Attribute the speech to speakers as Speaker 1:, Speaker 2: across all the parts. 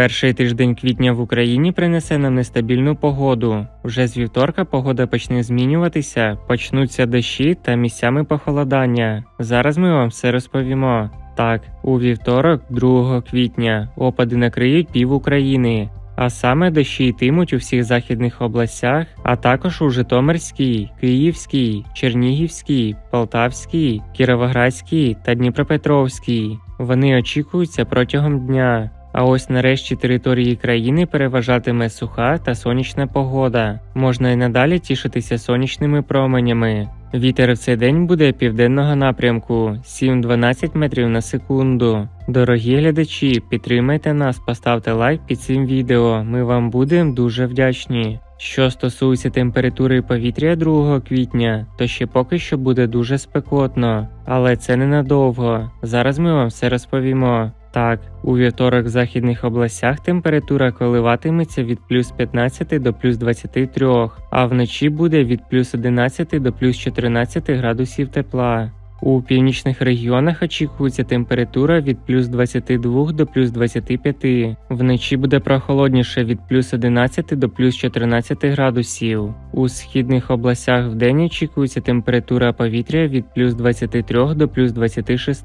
Speaker 1: Перший тиждень квітня в Україні принесе нам нестабільну погоду. Вже з вівторка погода почне змінюватися, почнуться дощі та місцями похолодання. Зараз ми вам все розповімо. Так, у вівторок, 2 квітня, опади накриють пів України. А саме дощі йтимуть у всіх західних областях, а також у Житомирській, Київській, Чернігівській, Полтавській, Кіровоградській та Дніпропетровській. Вони очікуються протягом дня. А ось нарешті території країни переважатиме суха та сонячна погода. Можна й надалі тішитися сонячними променями. Вітер в цей день буде південного напрямку 7-12 метрів на секунду. Дорогі глядачі, підтримайте нас, поставте лайк під цим відео. Ми вам будемо дуже вдячні. Що стосується температури повітря 2 квітня, то ще поки що буде дуже спекотно, але це ненадовго. Зараз ми вам все розповімо. Так, у вівторок в західних областях температура коливатиметься від плюс 15 до плюс 23, а вночі буде від плюс 11 до плюс 14 градусів тепла. У північних регіонах очікується температура від плюс 22 до плюс 25. Вночі буде прохолодніше від плюс 11 до плюс 14 градусів. У східних областях вдень очікується температура повітря від плюс 23 до плюс 26,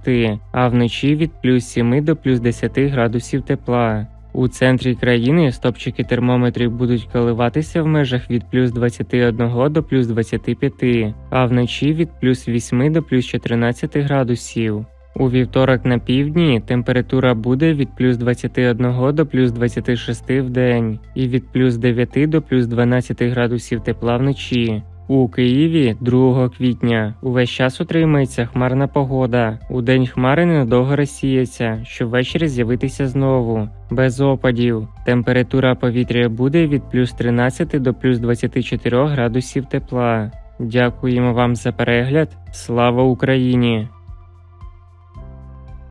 Speaker 1: а вночі від плюс 7 до плюс 10 градусів тепла. У центрі країни стопчики термометрів будуть коливатися в межах від плюс 21 до плюс 25, а вночі від плюс 8 до плюс 14 градусів. У вівторок на півдні температура буде від плюс 21 до плюс 26 в день і від плюс 9 до плюс 12 градусів тепла вночі. У Києві 2 квітня увесь час утримається хмарна погода. У день хмари ненадовго розсіється, щоб ввечері з'явитися знову. Без опадів. Температура повітря буде від плюс 13 до плюс 24 градусів тепла. Дякуємо вам за перегляд. Слава Україні!